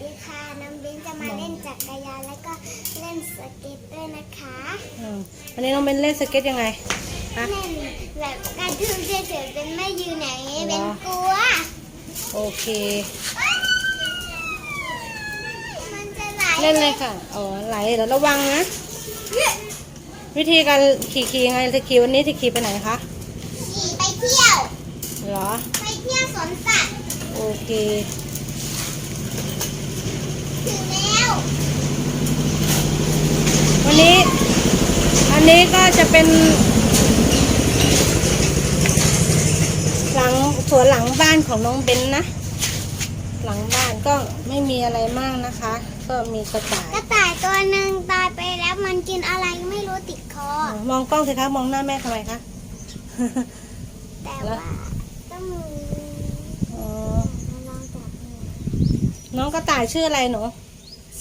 ดีค่ะน้องบินจะมาเล่นจักรยานแล้วก็เล่นสเก็ตด้วยนะคะอืมวันนี้น้องเบนเล่นสเก็ตยังไงฮะเล่นแบบกระทืบเฉยๆเป็นไม่ยืนอย่างนี้เหรอเป็นกลัว โอเค มันจะไหลเล่นเลยค่ะอ๋อไหลแล้วระวังนะ วิธีการขี่ขี่ยังไงจะขี่วันนี้จะขี่ไปไหนคะขี่ไปเที่ยวเหรอ ไปเที่ยวสวนสัตว์โอเคถึงแล้ ววันนี้ อันนี้ก็จะเป็น หลังสวนหลังบ้านของน้องเบนนะ หลังบ้านก็ไม่มีอะไรมากนะคะ ก็มีกระต่าย กระต่ายตัวหนึ่งตายไปแล้วมันกินอะไรไม่รู้ติดคอ มองกล้องสิคะมองหน้าแม่ทำไมคะ แต่แล้วว่าต้องมีอ๋อลองจับมือ น้องกระต่ายชื่ออะไรหนู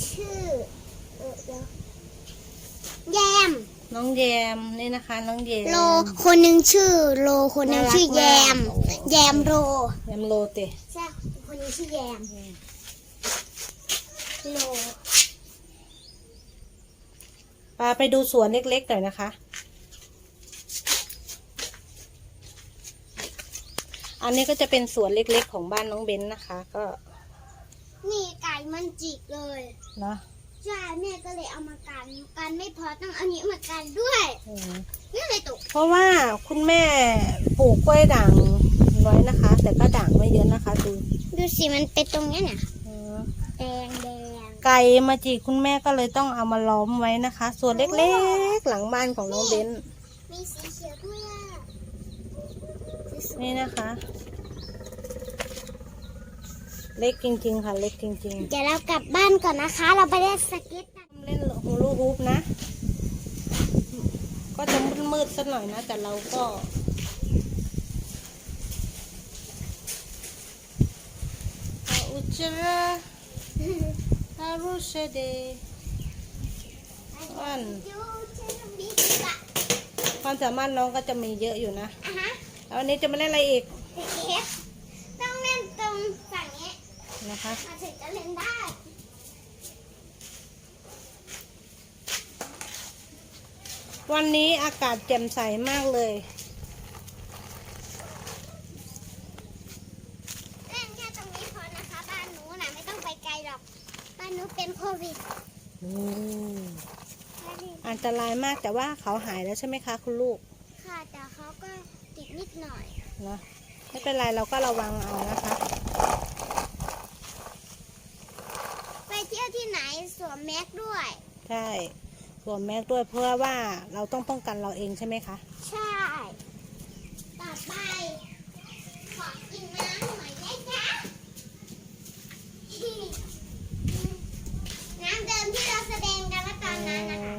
ชื่อเออเดี๋ยวแยม น้องแยมนี่นะคะ น้องแยมโลคนหนึ่งชื่อโลคนหนึ่งชื่อแยมน่ารักมากแยมโลแยมโลเตใช่คนหนึงชื่อแยมโลปาไปดูสวนเล็กๆหน่อยนะคะ อันนี้ก็จะเป็นสวนเล็กๆของบ้านน้องเบนนะคะ ก็ นี่ไก่มันจิกเลยเนาะใช่แม่ก็เลยเอามากันกันไม่พอต้องเอานี้มากันด้วยอืมนี่เลยตกเพราะว่าคุณแม่ปลูกกล้วยด่างไว้นะคะ แต่ก็ด่างไม่เยอะนะคะดูดูสิมันเป็นตรงเนี้ยเนี่ยอืมแดงแดงไก่มาจีกคุณแม่ก็เลยต้องเอามาล้อมไว้นะคะ ส่วนเล็กๆหลังบ้านของน้องเบนมีสีเขียวด้วยอะสวยนี่นะคะ เล็กจริง ๆ ค่ะ เล็กจริงๆ เดี๋ยวเรากลับบ้านก่อนนะคะ เราไปเล่นสเก็ตกันๆเล่นฮูลูฮูปนะ ก็จะมืดๆสักหน่อยนะ แต่เราก็ อุจจาระฮารุเชเดอันดูเชนบิ๊กอะความสามารถน้องก็จะมีเยอะอยู่นะอะฮะแล้ววันนี้จะมาเล่นอะไรอีก สเก็ตต้องเล่นตรงฝั่ง นี้นะคะมาถึงจะเล่นได้วันนี้อากาศแจ่มใสมากเลย เล่นแค่ตรงนี้พอนะคะ บ้านหนูนะไม่ต้องไปไกลหรอก บ้านหนูเป็นโควิดอันตรายมากแต่ว่าเขาหายแล้วใช่ไหมคะคุณลูก ค่ะแต่เขาก็ติดนิดหน่อยเนอะไม่เป็นไรเราก็ระวังเอานะคะ ไปเที่ยวที่ไหน สวมแมสด้วย ใช่สวมแมสด้วยเพื่อว่าเราต้องป้องกันเราเองใช่ไหมคะ ใช่ ต่อไป ขอกินน้ำหน่อยได้จ๊ะน้ำเดิมที่เราแสดงกันว่าตอนนั้นนะคะ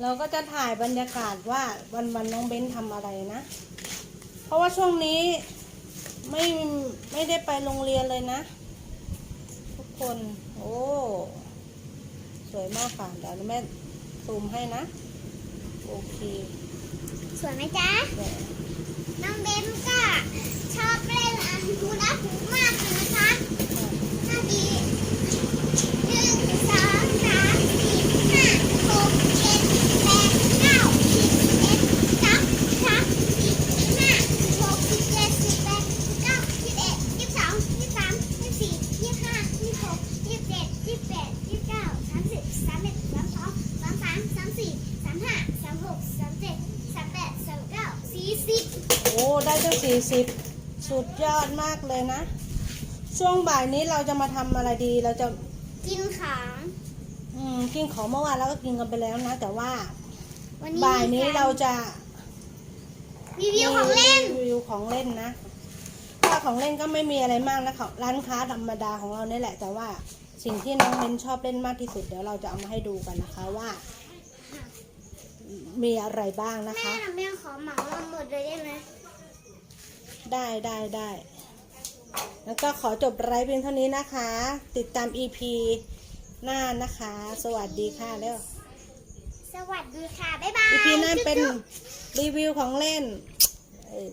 เราก็จะถ่ายบรรยากาศว่าวันวันๆน้องเบ้นทำอะไรนะ เพราะว่าช่วงนี้ไม่ไม่ได้ไปโรงเรียนเลยนะ ทุกคน โอ้ สวยมากค่ะ เดี๋ยวแม่ซูมให้นะ โอเค สวยไหมจ๊ะเดี๋ยวน้องเบนก็ สี่สิบโอ้ได้ตั้งสี่สิบสุดยอดมากเลยนะ ช่วงบ่ายนี้เราจะมาทำอะไรดีเราจะ กินขาง อืมกินของเมื่อวานเราก็กินกันไปแล้วนะ แต่ว่าวันนี้บ่ายนี้เราจะรีวิวของเล่น รีวิวของเล่นนะถ้าของเล่นก็ไม่มีอะไรมากนะของร้านค้าธรรมดาของเรานี่แหละ แต่ว่าสิ่งที่น้องเบนชอบเล่นมากที่สุดเดี๋ยวเราจะเอามาให้ดูกันนะคะว่า มีอะไรบ้างนะแม่คะนะแม่ขอเหมาเราหมดเลยได้ไหมได้ได้ได้แล้วก็ขอจบไลฟ์เพียงเท่านี้นะคะ ติดตาม EP หน้านะคะ สวัสดีค่ะแล้วสวัสดีค่ะ บ๊ายบาย EP หน้าเป็นจุ๊บรีวิวของเล่นเออ